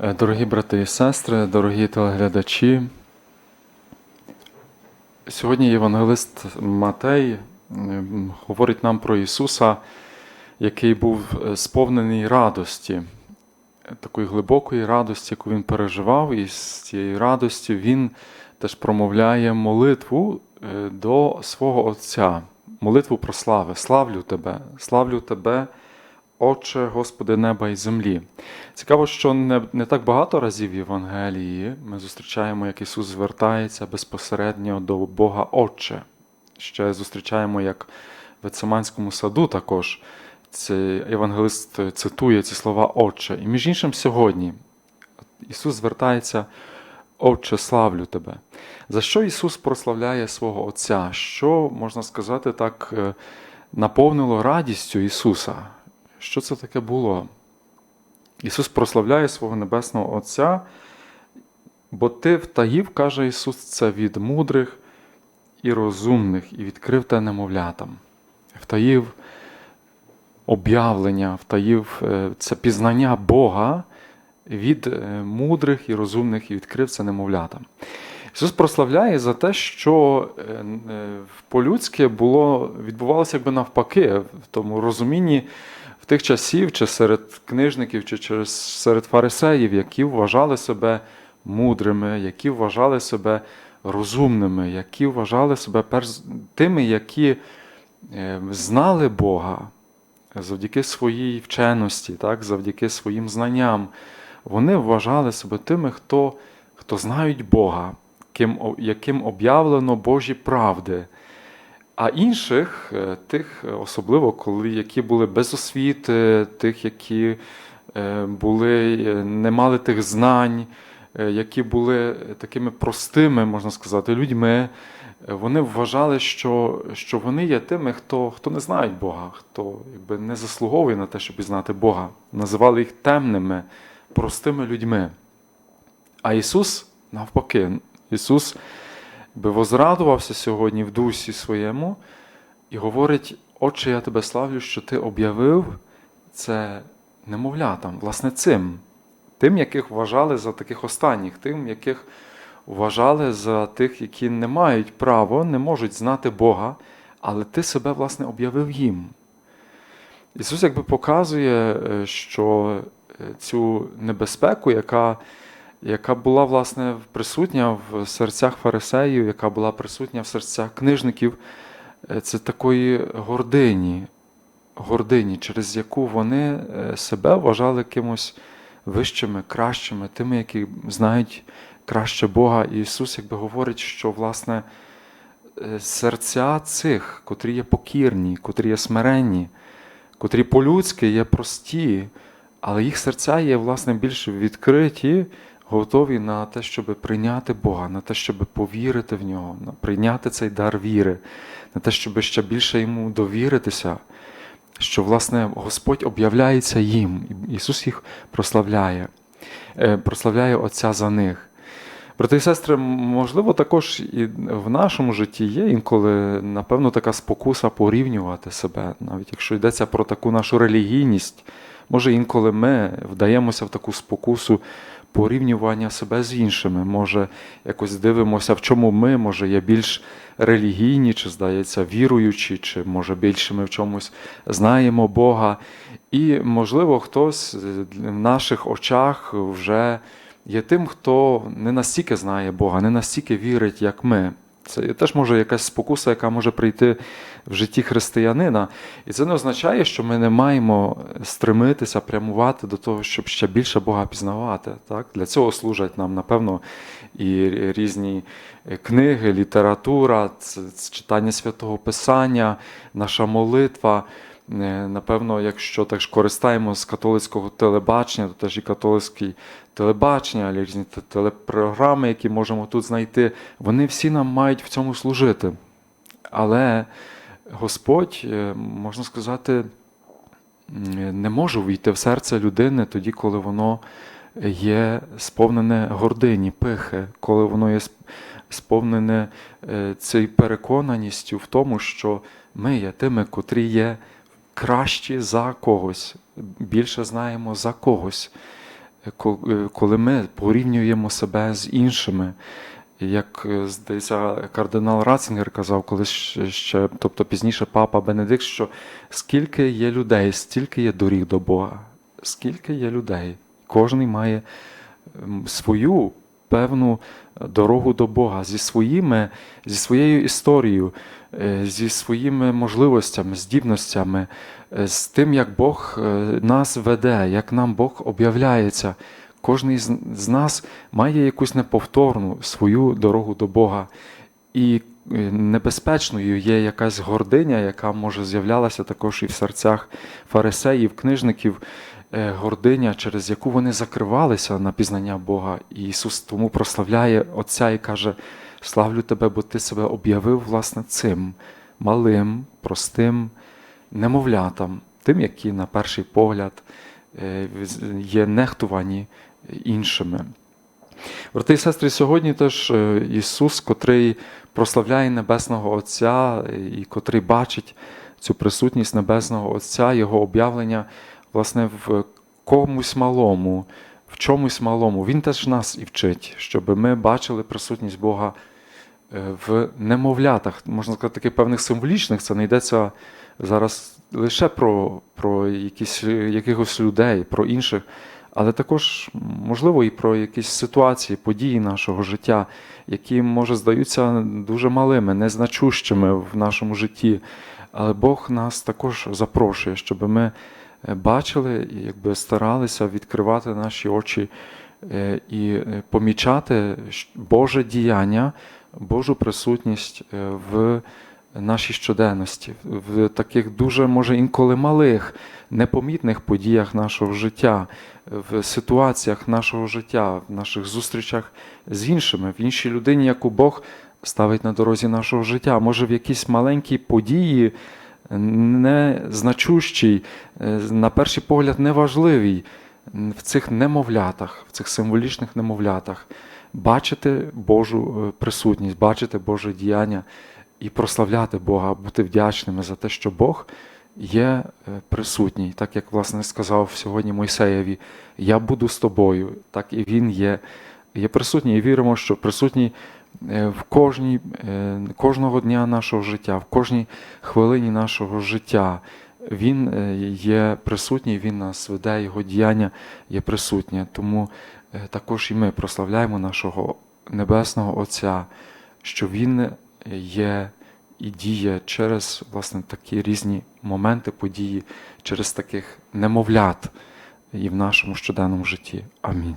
Е, Дорогі брати і сестри, дорогі телеглядачі, сьогодні євангелист Матей говорить нам про Ісуса, який був е, сповнений радості, е, такої глибокої радості, яку він переживав, і з цієї радості він теж промовляє молитву е, до свого Отця, молитву про слави. Славлю Тебе, славлю Тебе. Отче, Господи неба і землі. Цікаво, що не, не так багато разів в Євангелії ми зустрічаємо, як Ісус звертається безпосередньо до Бога Отче. Ще зустрічаємо, як в Ецеманському саду також цей євангелист цитує ці слова Отче. І між іншим, сьогодні Ісус звертається, Отче, славлю Тебе. За що Ісус прославляє свого Отця? Що, можна сказати, так е, наповнило радістю Ісуса? Що це таке було? Ісус прославляє свого Небесного Отця, бо ти втаїв, каже Ісус, це від мудрих і розумних, і відкрив те немовлятам. Втаїв об'явлення, втаїв е, це пізнання Бога від е, мудрих і розумних, і відкрив це немовлятам. Ісус прославляє за те, що е, по-людськи було, відбувалося якби навпаки, в тому розумінні в тих часів, чи серед книжників, чи через серед фарисеїв, які вважали себе мудрими, які вважали себе розумними, які вважали себе перш тими, які е, знали Бога завдяки своїй вченості, так, завдяки своїм знанням. Вони вважали себе тими, хто, хто знають Бога, ким, яким об'явлено Божі правди. А інших, е, тих, особливо, коли які були без освіти, тих, які е, були, е, не мали тих знань, які були такими простими, можна сказати, людьми, вони вважали, що що вони є тими, хто хто не знає Бога, хто якби не заслуговує на те, щоб знати Бога. Називали їх темними, простими людьми. А Ісус, навпаки, Ісус би возрадувався сьогодні в дусі своєму і говорить: Отче, я тебе славлю, що ти об'явив це немовлятам, власне, цим, тим, яких вважали за таких останніх, тим, яких вважали за тих, які не мають права, не можуть знати Бога, але ти себе, власне, об'явив їм. Ісус якби показує, е, що е, цю небезпеку, яка яка була власне присутня в серцях фарисеїв, яка була присутня в серцях книжників, е, це такої гордині, гордині, через яку вони себе вважали кимось вищими, кращими, тими, які знають краще Бога. І Ісус якби говорить, що власне серця цих, котрі є покірні, котрі є смиренні, котрі по-людськи є прості, але їх серця є власне більш відкриті, готові на те, щоб прийняти Бога, на те, щоб повірити в нього, на прийняти цей дар віри, на те, щоб ще більше йому довіритися, що власне Господь об'являється їм. Ісус їх прославляє, прославляє Отця за них. Брати і сестри, можливо, також і в нашому житті є інколи, напевно, така спокуса порівнювати себе, навіть якщо йдеться про таку нашу релігійність, може інколи ми вдаємося в таку спокусу порівнювання себе з іншими. Може, якось дивимося, в чому ми, може, є більш релігійні, чи, здається, віруючі, чи може більше ми в чомусь знаємо Бога. І, можливо, хтось в наших очах вже є тим, хто не настільки знає Бога, не настільки вірить, як ми. Це теж може якась спокуса, яка може прийти в житті християнина. І це не означає, що ми не маємо стремитися, прямувати до того, щоб ще більше Бога пізнавати. Так? Для цього служать нам, напевно, і різні книги, література, читання святого Писання, наша молитва. Напевно, якщо так користаємо з католицького телебачення, то теж і католицьке телебачення, різні телепрограми, які можемо тут знайти, вони всі нам мають в цьому служити. Але Господь, е, можна сказати, не може війти в серце людини тоді, коли воно є сповнене гордині, пихи, коли воно є сповнене е, цією переконаністю в тому, що ми є тими, котрі є кращі за когось, більше знаємо за когось. е, ко- коли ми порівнюємо себе з іншими. Як е, здається, кардинал Ратцингер казав, колись ще, тобто пізніше папа Бенедикт, що скільки є людей, стільки є доріг до Бога, скільки є людей. Кожен має свою певну дорогу до Бога зі своїми, зі своєю історією, е, зі своїми можливостями, здібностями, е, з тим, як Бог е, нас веде, як нам Бог об'являється. Кожен з нас має якусь неповторну свою дорогу до Бога. І е, небезпечною є якась гординя, яка може з'являлася також і в серцях фарисеїв, книжників, е, гординя, через яку вони закривалися на пізнання Бога. І Ісус тому прославляє Отця і каже: Славлю тебе, бо ти себе об'явив власне цим малим, простим немовлятам, тим, які на перший погляд е, є нехтувані іншими. Брати і сестри, сьогодні теж е, Ісус, котрий прославляє Небесного Отця і котрий бачить цю присутність Небесного Отця, Його об'явлення власне в комусь малому, в чомусь малому. Він теж нас і вчить, щоб ми бачили присутність Бога е, в немовлятах, можна сказати, таких певних символічних. Це не йдеться зараз лише про, про якісь, якихось людей, про інших, але також, можливо, і про якісь ситуації, події нашого життя, які, може, здаються дуже малими, незначущими в нашому житті. Але Бог нас також запрошує, щоб ми бачили і якби старалися відкривати наші очі е, і е, помічати Боже діяння, Божу присутність е, в нашій щоденності, в таких дуже, може, інколи малих, непомітних подіях нашого життя, в ситуаціях нашого життя, в наших зустрічах з іншими, в іншій людині, яку Бог ставить на дорозі нашого життя. Може, в якісь маленькі події, незначущій, е, на перший погляд, неважливій, в цих немовлятах, в цих символічних немовлятах, бачити Божу е, присутність, бачити Боже діяння і прославляти Бога, бути вдячними за те, що Бог є е, присутній, так як власне сказав сьогодні Мойсеєві, я буду з тобою, так і він є, є присутній. І віримо, що присутній в кожній, е, кожного дня нашого життя, в кожній хвилині нашого життя. Він е, є присутній, він нас веде, його діяння є присутнє. Тому е, також і ми прославляємо нашого Небесного Отця, що Він є і діє через власне такі різні моменти події, через таких немовлят і в нашому щоденному житті. Амінь.